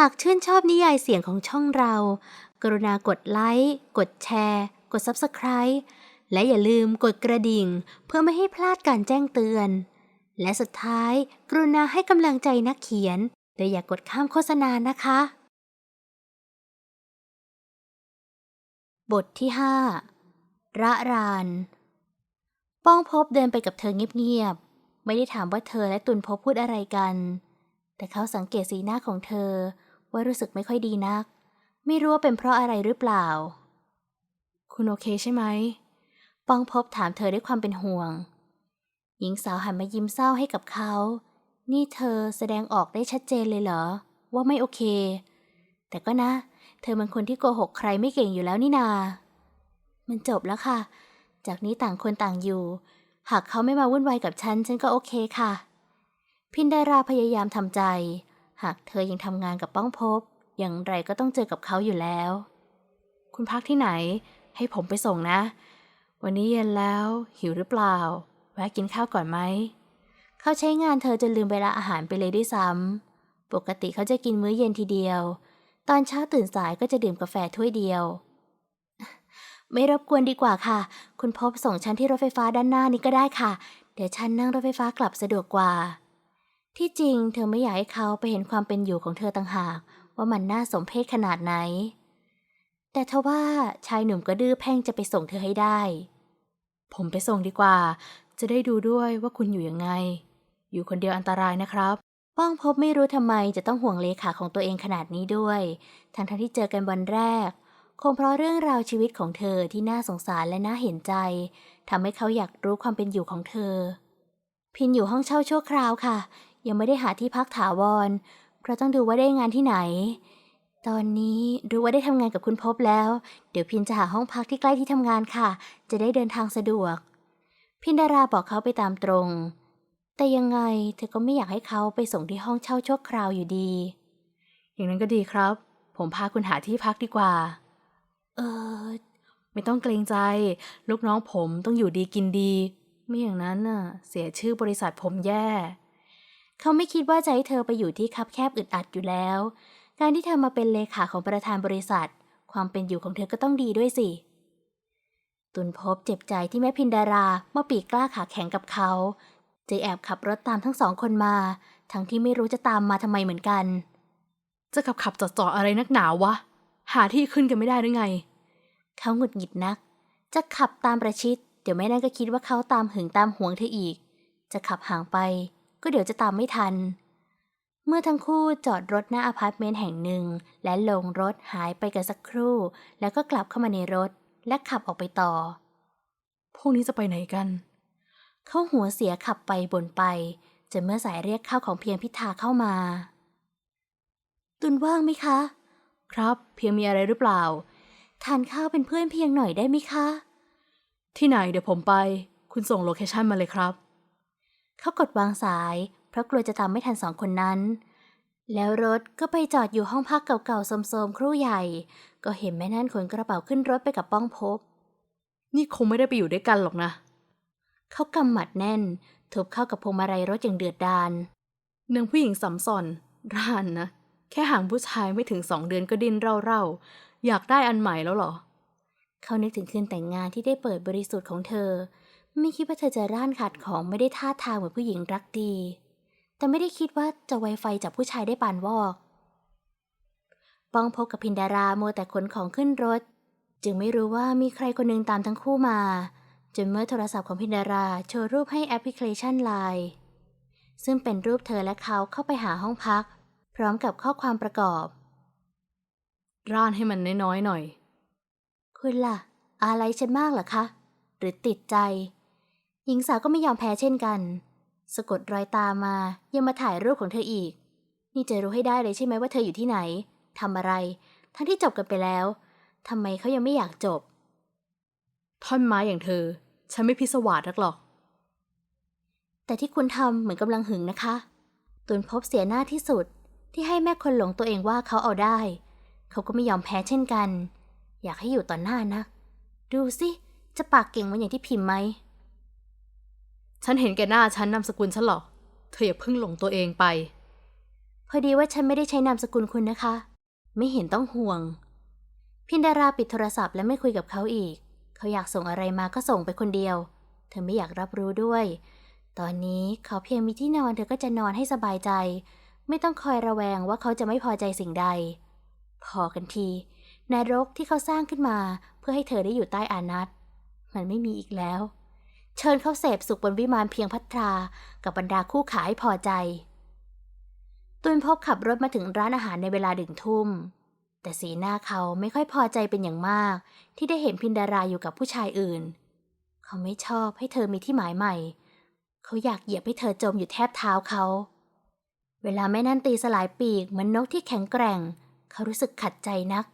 หากชื่นชอบนิยายเสียงของช่องเรา กรุณากดไลค์ กดแชร์ กด Subscribe และอย่าลืมกดกระดิ่ง เพื่อไม่ให้พลาดการแจ้งเตือน และสุดท้ายกรุณาให้กำลังใจนักเขียน โดยอย่ากกดข้ามโฆษณานะคะ บทที่ 5 ระราน ป้องพบเดินไปกับเธอเงียบๆ ไม่ได้ถามว่าเธอและตุนพบพูดอะไรกัน แต่เขาสังเกตสีหน้าของเธอ ว่ารู้สึกไม่ค่อยดีนัก ไม่รู้ว่าเป็นเพราะอะไรหรือเปล่า คุณโอเคใช่ไหมปองพบถามเธอด้วยความเป็นห่วง หญิงสาวหันมายิ้มเศร้าให้กับเขา นี่เธอแสดงออกได้ชัดเจนเลยเหรอ ว่าไม่โอเค แต่ก็นะ เธอเป็นคนที่โกหกใครไม่เก่งอยู่แล้วนี่นา มันจบแล้วค่ะ จากนี้ต่างคนต่างอยู่ หากเขาไม่มาวุ่นวายกับฉัน ฉันก็โอเคค่ะ พินดาราพยายามทำใจ หากเธอยังทำงานกับป้องพบ อย่างไรก็ต้องเจอกับเขาอยู่แล้ว คุณพักที่ไหน ให้ผมไปส่งนะ วันนี้เย็นแล้วหิวหรือเปล่า แวะกินข้าวก่อนไหม เขาใช้งานเธอจนลืมเวลาอาหารไปเลยด้วยซ้ำ ปกติเขาจะกินมื้อเย็นทีเดียว ตอนเช้าตื่นสายก็จะดื่มกาแฟถ้วยเดียว ไม่รบกวนดีกว่าค่ะ คุณพบส่งฉันที่รถไฟฟ้าด้านหน้านี้ก็ได้ค่ะ เดี๋ยวฉันนั่งรถไฟฟ้ากลับสะดวกกว่า ที่จริงเธอไม่อยากให้เขาไปเห็นความเป็นอยู่ของเธอต่างหาก ว่ามันน่าสมเพชขนาดไหน แต่ทว่าชายหนุ่มก็ดื้อแพ่งจะไปส่งเธอให้ได้ ผมไปส่งดีกว่า จะได้ดูด้วยว่าคุณอยู่ยังไง อยู่คนเดียวอันตรายนะครับ ป้องพบไม่รู้ทำไมจะต้องห่วงเลขาของตัวเองขนาดนี้ด้วย ทั้งทที่เจอกันวันแรก คงเพราะเรื่องราวชีวิตของเธอที่น่าสงสารและน่าเห็นใจทำให้เขาอยากรู้ความเป็นอยู่ของเธอ พินอยู่ห้องเช่าชั่วคราวค่ะ ยังไม่ได้หาที่พักถาวร เพราะต้องดูว่าได้งานที่ไหน ตอนนี้รู้ว่าได้ทำงานกับคุณพบแล้ว เดี๋ยวพินจะหาห้องพักที่ใกล้ที่ทำงานค่ะ จะได้เดินทางสะดวก พินดาราบอกเขาไปตามตรง แต่ยังไงเธอก็ไม่อยากให้เขาไปส่งที่ห้องเช่าชั่วคราวอยู่ดี อย่างนั้นก็ดีครับ ผมพาคุณหาที่พักดีกว่า เออไม่ต้องเกรงใจ ลูกน้องผมต้องอยู่ดีกินดี ไม่อย่างนั้นน่ะ เสียชื่อบริษัทผมแย่ เขาไม่คิดว่าจะให้เธอไปอยู่ที่คับแคบอึดอัดอยู่แล้ว การที่เธอมาเป็นเลขาของประธานบริษัท ความเป็นอยู่ของเธอก็ต้องดีด้วยสิ ตุนพบเจ็บใจที่แม่พินดาราเมื่อปีกล้าขาแข็งกับเขาจึงแอบขับรถตามทั้งสองคนมา ทั้งที่ไม่รู้จะตามมาทำไมเหมือนกัน จะขับขับจอดจอดอะไรนักหนาวะ หาที่ขึ้นกันไม่ได้หรือไง เขาหงุดหงิดนัก จะขับตามประชิด เดี๋ยวแม่นั่นก็คิดว่าเขาตามหึงตามหวงเธออีก จะขับห่างไป ก็เดี๋ยวจะตามไม่ทัน เมื่อทั้งคู่จอดรถหน้าอพาร์ตเมนต์แห่งหนึ่ง และลงรถหายไปกันสักครู่ แล้วก็กลับเข้ามาในรถ และขับออกไปต่อ พวกนี้จะไปไหนกัน เขาหัวเสียขับไปบนไปจนเมื่อสายเรียกเข้าของเพียงพิธาเข้ามา ตุนว่างไหมคะ ครับเพียงมีอะไรหรือเปล่า ทานข้าวเป็นเพื่อนเพียงหน่อยได้ไหมคะ ที่ไหนเดี๋ยวผมไป คุณส่งโลเคชันมาเลยครับ เขากดวางสาย เพราะกลัวจะตามไม่ทันสองคนนั้น แล้วรถก็ไปจอดอยู่ห้องพักเก่าๆโสมๆครู่ใหญ่ ก็เห็นแม่นั่นขนกระเป๋าขึ้นรถไปกับป้องพบ นี่คงไม่ได้ไปอยู่ด้วยกันหรอกนะ เขากำหมัดแน่นทุบเข้ากับพวงมาลัยรถอย่างเดือดดาลนางผู้หญิงสัมสอนร่านนะ แค่ห่างผู้ชายไม่ถึงสองเดือนก็ดิ้นเร่าๆ อยากได้อันใหม่แล้วเหรอ เขานึกถึงคืนแต่งงานที่ได้เปิดบริสุทธิ์ของเธอ ไม่คิดว่าเธอจะร่านขาดของไม่ได้ท่าทางเหมือนผู้หญิงรักดี แต่ไม่ได้คิดว่าจะไวไฟจากผู้ชายได้ปานวอก ป้องพบกับพินดาราโมวแต่ขนของขึ้นรถ จึงไม่รู้ว่ามีใครคนหนึ่งตามทั้งคู่มา จนเมื่อโทรศัพท์ของพินดาราโชว์รูปให้แอปพลิเคชันไลน์ซึ่งเป็นรูปเธอและเขาเข้าไปหาห้องพัก พร้อมกับข้อความประกอบ ร่านให้มันน้อยๆหน่อย คุณล่ะ อะไรฉันมากเหรอคะ หรือติดใจ หญิงสาวก็ไม่ยอมแพ้เช่นกัน สะกดรอยตามมายังมาถ่ายรูปของเธออีก นี่จะรู้ให้ได้เลยใช่ไหมว่าเธออยู่ที่ไหนทำอะไร ทั้งที่จบกันไปแล้วทำไมเขายังไม่อยากจบ ท่อนไม้อย่างเธอ ฉันไม่พิศวาสนักหรอก แต่ที่คุณทำเหมือนกำลังหึงนะคะ ตุนพบเสียหน้าที่สุดที่ให้แม่คนหลงตัวเองว่าเขาเอาได้ เขาก็ไม่ยอมแพ้เช่นกัน อยากให้อยู่ต่อหน้านะ ดูสิ จะปากเก่งเหมือนอย่างที่พิมพ์ไหม ฉันเห็นแกหน้าฉันนามสกุลฉันหรอก เธออย่าเพิ่งหลงตัวเองไป พอดีว่าฉันไม่ได้ใช้นามสกุลคุณนะคะ ไม่เห็นต้องห่วง พินดาราปิดโทรศัพท์และไม่คุยกับเขาอีก เขาอยากส่งอะไรมาก็ส่งไปคนเดียว เธอไม่อยากรับรู้ด้วย ตอนนี้เขาเพียงมีที่นอนเธอก็จะนอนให้สบายใจ ไม่ต้องคอยระแวงว่าเขาจะไม่พอใจสิ่งใด พอกันทีนรกที่เขาสร้างขึ้นมา เพื่อให้เธอได้อยู่ใต้อานัตมันไม่มีอีกแล้ว เชิญเขาเสพสุขบนวิมานเพียงพัทรา กับบรรดาคู่ขาให้พอใจ ตุนพบขับรถมาถึงร้านอาหารในเวลาดึงทุ่ม แต่สีหน้าเขาไม่ค่อยพอใจเป็นอย่างมาก ที่ได้เห็นพินดาราอยู่กับผู้ชายอื่น เขาไม่ชอบให้เธอมีที่หมายใหม่ เขาอยากเหยียบให้เธอจมอยู่แทบเท้าเขา เวลาแม่นั่นตีสลายปีกเหมือนนกที่แข็งแกร่ง เขารู้สึกขัดใจนัก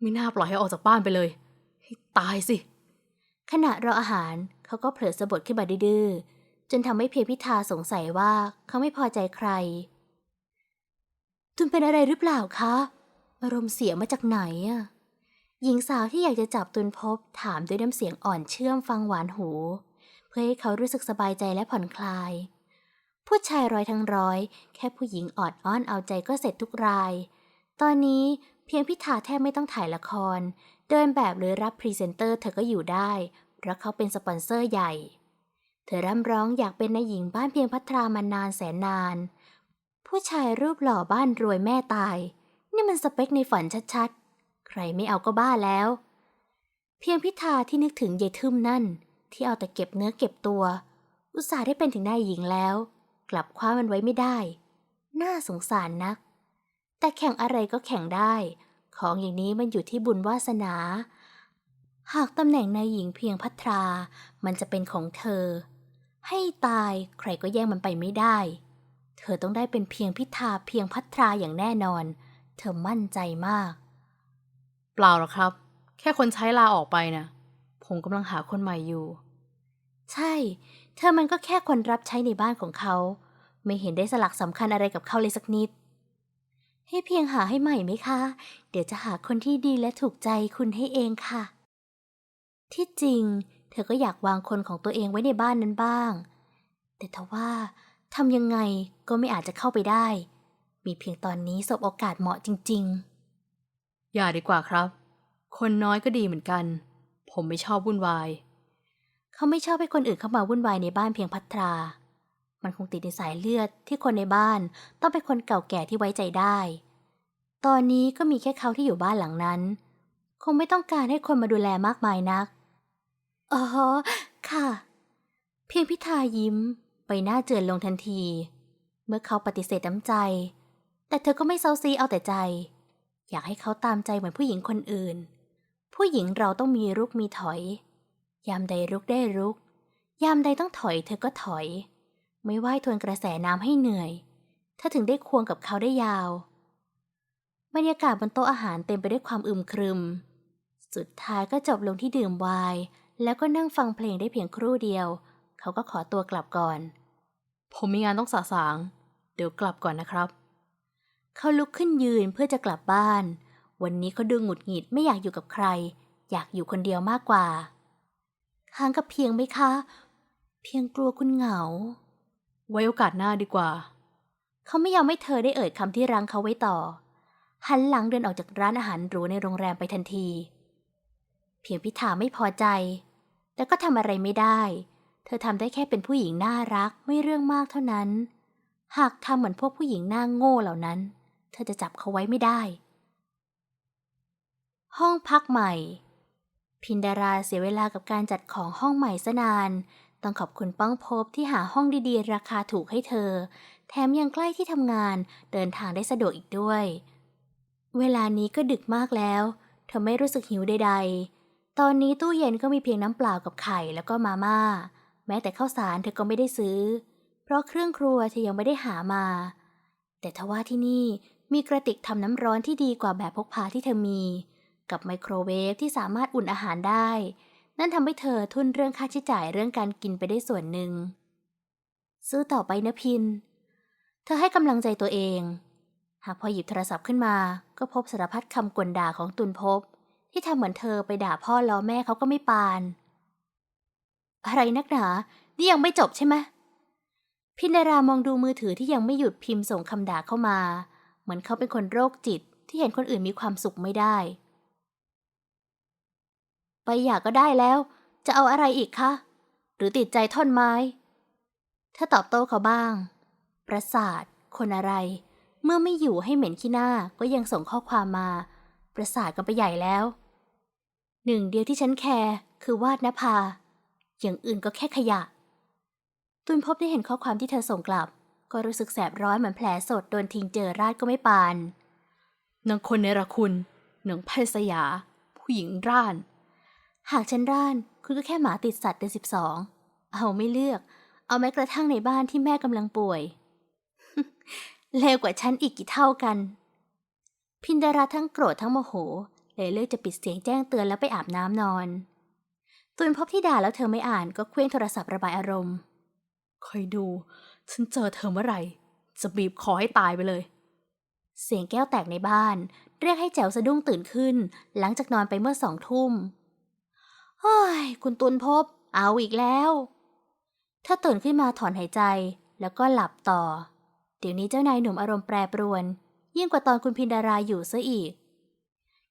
ไม่น่าปล่อยให้ออกจากบ้านไปเลย ให้ตายสิ ขณะรออาหารเขาก็เผลอสะบดขึ้นมาดื้อจนทำให้เพียพิธาสงสัยว่าเขาไม่พอใจใคร ตุนเป็นอะไรหรือเปล่าคะ อารมณ์เสียมาจากไหนอะหญิงสาวที่อยากจะจับตุนพบถามด้วยน้ำเสียงอ่อนเชื่อมฟังหวานหู เพื่อให้เขารู้สึกสบายใจและผ่อนคลาย ผู้ชายร้อยทั้งร้อย แค่ผู้หญิงออดอ้อนเอาใจก็เสร็จทุกราย ตอนนี้เพียงพิธาแทบไม่ต้องถ่ายละคร เดินแบบหรือรับพรีเซนเตอร์เธอก็อยู่ได้ เพราะเขาเป็นสปอนเซอร์ใหญ่ เธอร่ำร้องอยากเป็นนายหญิงบ้านเพียงพัทรามานานแสนนาน ผู้ชายรูปหล่อบ้านรวยแม่ตาย นี่มันสเปคในฝันชัดๆ ใครไม่เอาก็บ้าแล้ว เพียงพิธาที่นึกถึงยายทึมนั่น ที่เอาแต่เก็บเนื้อเก็บตัว อุตส่าห์ได้เป็นถึงนายหญิงแล้ว กลับคว้ามันไว้ไม่ได้ น่าสงสารนัก แต่แข่งอะไรก็แข่งได้ ของอย่างนี้มันอยู่ที่บุญวาสนา หากตำแหน่งนายหญิงเพียงพัทรา มันจะเป็นของเธอ ให้ตายใครก็แย่งมันไปไม่ได้ เธอต้องได้เป็นเพียงพิธาเพียงพัทราอย่างแน่นอน เธอมั่นใจมาก เปล่าหรอกครับ แค่คนใช้ลาออกไปนะผมกำลังหาคนใหม่อยู่ ใช่ เธอมันก็แค่คนรับใช้ในบ้านของเขา ไม่เห็นได้สลักสำคัญอะไรกับเขาเลยสักนิด ให้เพียงหาให้ใหม่ไหมคะ เดี๋ยวจะหาคนที่ดีและถูกใจคุณให้เองค่ะ ที่จริง เธอก็อยากวางคนของตัวเองไว้ในบ้านนั้นบ้าง แต่ทว่าทำยังไงก็ไม่อาจจะเข้าไปได้ มีเพียงตอนนี้สบโอกาสเหมาะจริง ๆ อย่าดีกว่าครับ คนน้อยก็ดีเหมือนกัน ผมไม่ชอบวุ่นวาย เขาไม่ชอบให้คนอื่นเข้ามาวุ่นวายในบ้านเพียงพัทรา มันคงติดในสายเลือดที่คนในบ้าน ต้องเป็นคนเก่าแก่ที่ไว้ใจได้ ตอนนี้ก็มีแค่เขาที่อยู่บ้านหลังนั้น คงไม่ต้องการให้คนมาดูแลมากมายนัก อ๋อ ค่ะ เพียงพิธายิ้มไปหน้าเจือนลงทันที เมื่อเขาปฏิเสธน้ำใจ แต่เธอก็ไม่เซาซีเอาแต่ใจ อยากให้เขาตามใจเหมือนผู้หญิงคนอื่น ผู้หญิงเราต้องมีรุกมีถอย ยามใดรุกได้รุก ยามใดต้องถอยเธอก็ถอย ไม่ว่ายทวนกระแสน้ำให้เหนื่อย ถ้าถึงได้ควงกับเขาได้ยาว บรรยากาศบนโต๊ะอาหารเต็มไปด้วยความอึมครึม สุดท้ายก็จบลงที่ดื่มไวน์แล้วก็นั่งฟังเพลงได้เพียงครู่เดียว เขาก็ขอตัวกลับก่อน ผมมีงานต้องสาสาง เดี๋ยวกลับก่อนนะครับ เขาลุกขึ้นยืนเพื่อจะกลับบ้าน วันนี้เขาดูหงุดหงิดไม่อยากอยู่กับใคร อยากอยู่คนเดียวมากกว่า ค้างกับเพียงไหมคะ เพียงกลัวคุณเหงา ไว้โอกาสหน้าดีกว่า เขาไม่ยอมให้เธอได้เอ่ยคำที่รั้งเขาไว้ต่อ หันหลังเดินออกจากร้านอาหารหรูในโรงแรมไปทันที เพียงพิธาไม่พอใจ แต่ก็ทำอะไรไม่ได้ เธอทำได้แค่เป็นผู้หญิงน่ารักไม่เรื่องมากเท่านั้น หากทำเหมือนพวกผู้หญิงหน้าโง่เหล่านั้น เธอจะจับเขาไว้ไม่ได้ ห้องพักใหม่ พินดาราเสียเวลากับการจัดของห้องใหม่ซะนาน ต้องขอบคุณป้องพบที่หาห้องดีๆ ราคาถูกให้เธอ แถมยังใกล้ที่ทำงานเดินทางได้สะดวกอีกด้วย เวลานี้ก็ดึกมากแล้ว เธอไม่รู้สึกหิวใดๆ ตอนนี้ตู้เย็นก็มีเพียงน้ำเปล่ากับไข่แล้วก็มาม่า แม้แต่ข้าวสารเธอก็ไม่ได้ซื้อ เพราะเครื่องครัวเธอยังไม่ได้หามา แต่ทว่าที่นี่มีกระติกทำน้ำร้อนที่ดีกว่าแบบพกพาที่เธอมี กับไมโครเวฟที่สามารถอุ่นอาหารได้ นั่นทำให้เธอทุนเรื่องค่าใช้จ่ายเรื่องการกินไปได้ส่วนหนึ่งซื้อต่อไปนะพิน เธอให้กำลังใจตัวเอง หากพอหยิบโทรศัพท์ขึ้นมา ก็พบสารพัดคำกลด่าของตุนพบ ที่ทำเหมือนเธอไปด่าพ่อล้อแม่เขาก็ไม่ปาน อะไรนักหนา นี่ยังไม่จบใช่ไหมพินดารามองดูมือถือที่ยังไม่หยุดพิมพ์ส่งคำด่าเข้ามา เหมือนเขาเป็นคนโรคจิตที่เห็นคนอื่นมีความสุขไม่ได้ ไปอยากก็ได้แล้ว จะเอาอะไรอีกคะ หรือติดใจท่อนไม้ ถ้าตอบโต้เขาบ้าง ประสาท คนอะไร เมื่อไม่อยู่ให้เหม็นขี้หน้าก็ยังส่งข้อความมา ประสาทกันไปใหญ่แล้ว หนึ่งเดียวที่ฉันแคร์คือวาดนภา อย่างอื่นก็แค่ขยะ ตุนพบได้เห็นข้อความที่เธอส่งกลับ ก็รู้สึกแสบร้อนเหมือนแผลสดโดนทิ้งเจอราดก็ไม่ปานนางคนเนรคุณนางแพทยสยา ผู้หญิงร่าน หากฉันร่าน คุณก็แค่หมาติดสัตว์เดือนสิบสอง เอาไม่เลือก เอาแม้กระทั่งในบ้านที่แม่กำลังป่วย เลวกว่าฉันอีกกี่เท่ากัน พินดาราทั้งโกรธทั้งโมโห เลยเลือกจะปิดเสียงแจ้งเตือนแล้วไปอาบน้ำนอน ตุนพบที่ด่าแล้วเธอไม่อ่านก็เคว้งโทรศัพท์ระบายอารมณ์ คอยดู ฉันเจอเธอเมื่อไหร่ จะบีบคอให้ตายไปเลย เสียงแก้วแตกในบ้าน เรียกให้แจ๋วสะดุ้งตื่นขึ้น หลังจากนอนไปเมื่อสองทุ่ม เฮ้ย คุณตุนพบ เอาอีกแล้ว ถ้าตื่นขึ้นมาถอนหายใจแล้วก็หลับต่อ เดี๋ยวนี้เจ้านายหนุ่มอารมณ์แปรปรวน ยิ่งกว่าตอนคุณพินดาราอยู่ซะอีก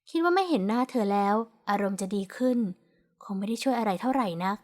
คิดว่าไม่เห็นหน้าเธอแล้ว อารมณ์จะดีขึ้น คงไม่ได้ช่วยอะไรเท่าไหร่นัก